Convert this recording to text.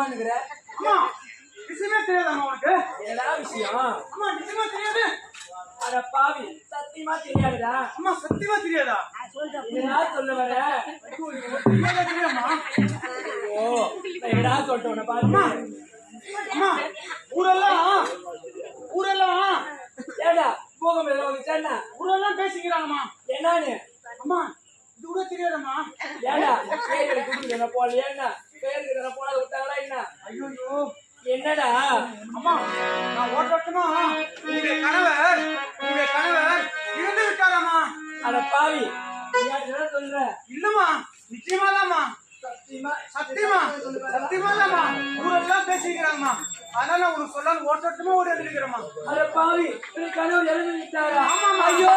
அம்மா விஷயமே தெரியாதாம்மா உனக்கு? எல்லா விஷயம்? அம்மா நிச்சயமா தெரியாது? அட பாவி சத்தியமா தெரியாதுடா. அம்மா சத்தியமா தெரியாதா? என்னடா சொல்ல வர? தெரியாமா ஓ என்னடா சொல்லிட்டு உன்னை பாருமா அம்மா ஊரெல்லாம் ஊரெல்லாம் ஏடா போகும் சொன்ன ஊரெல்லாம் பேசிக்கிறாங்கம்மா. என்னான்னு? அம்மா இது கூட தெரியாதம்மா. ஏடா பேருக்கு போல என்ன? பேருக்கு போல என்னடா? அம்மா நான் ஓட்டட்டுமா உங்களுடைய கணவர் உங்களுடைய கணவர் இறந்து விட்டாராம்மா அட பாவி சொல்ற இல்லம்மா நிச்சயமாதாம்மா. சத்தியமா? சத்தியமா? சத்தியமாதாம்மா. ஊரெல்லாம் பேசிக்கிறாங்கம்மா அதனால உனக்கு சொல்லான்னு ஓட்டட்டுமா ஓடி வந்துருக்கிறேம்மா அட பாவி கணவர் எழுதி விட்டாரா ஆமாம்மா. ஐயோ.